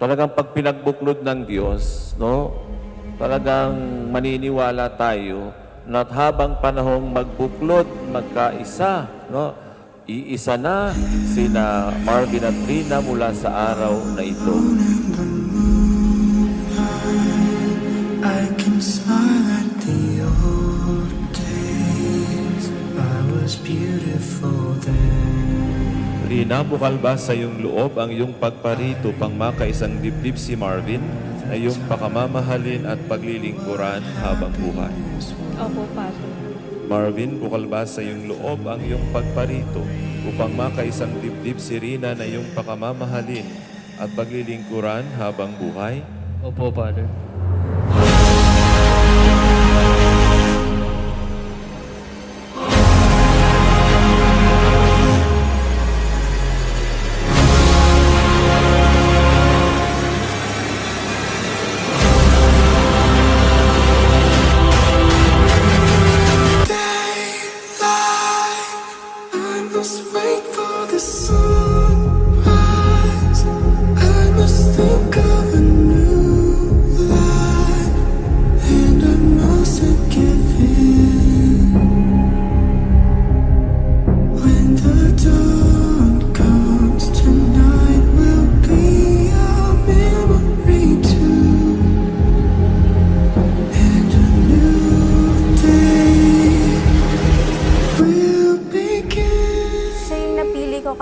talagang pag pinagbuklod ng Diyos, no? Talagang maniniwala tayo na habang panahong magbuklod, magkaisa, no? Iisa na sina Marvin at Rina mula sa araw na ito. Then. Rina, bukal ba sa iyong loob ang iyong pagparito pang makaisang dibdib si Marvin na iyong pakamamahalin at paglilingkuran habang buhay? Opo, Father. Marvin, bukal ba sa iyong loob ang iyong pagparito upang makaisang dibdib si Rina na iyong pakamamahalin at paglilingkuran habang buhay? Opo, Father. Must wait for the sunrise. I must think of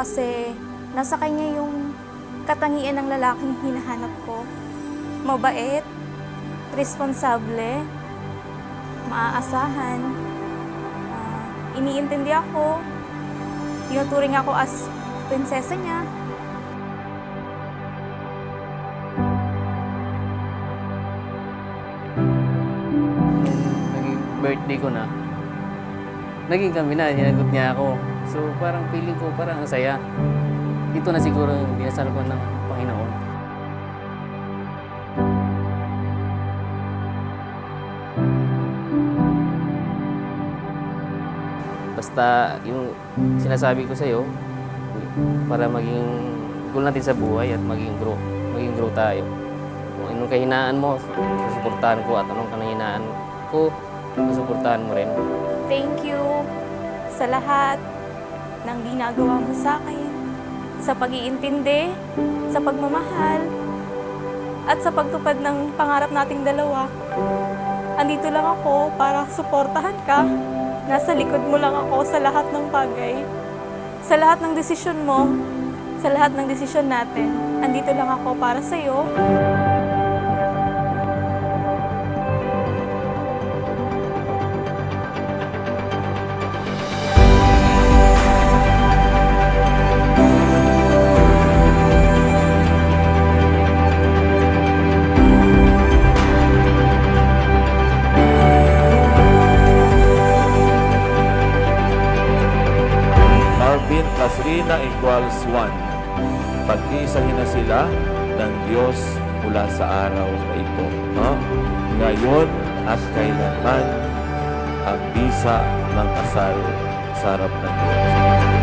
kasi nasa kanya yung katangian ng lalaking hinahanap ko. Mabait, responsable, maaasahan, ah, iniintindi ako, tinuturing ako as prinsesa niya. Naging birthday ko na. Naging kami na, hinagot niya ako. So parang feeling ko parang ang saya. Ito na siguro yung dinasal ko ng Panginoon. Basta yung sinasabi ko sa'yo, para maging goal natin sa buhay at maging grow, maging grow tayo. Kung anong kahinaan mo, susuportahan ko at anong kahinaan ko, susuportahan mo rin. Thank you sa lahat ng ginagawa mo sa akin, sa pag-iintindi, sa pagmamahal, at sa pagtupad ng pangarap nating dalawa. Andito lang ako para suportahan ka. Nasa likod mo lang ako sa lahat ng bagay. Sa lahat ng desisyon mo, sa lahat ng desisyon natin. Andito lang ako para sa'yo. Marvin plus Rina equals 1. Pag-iisahin na sila ng Diyos mula sa araw na ito. No? Ngayon at kailanman ang bisa ng kasal sa harap ng Diyos.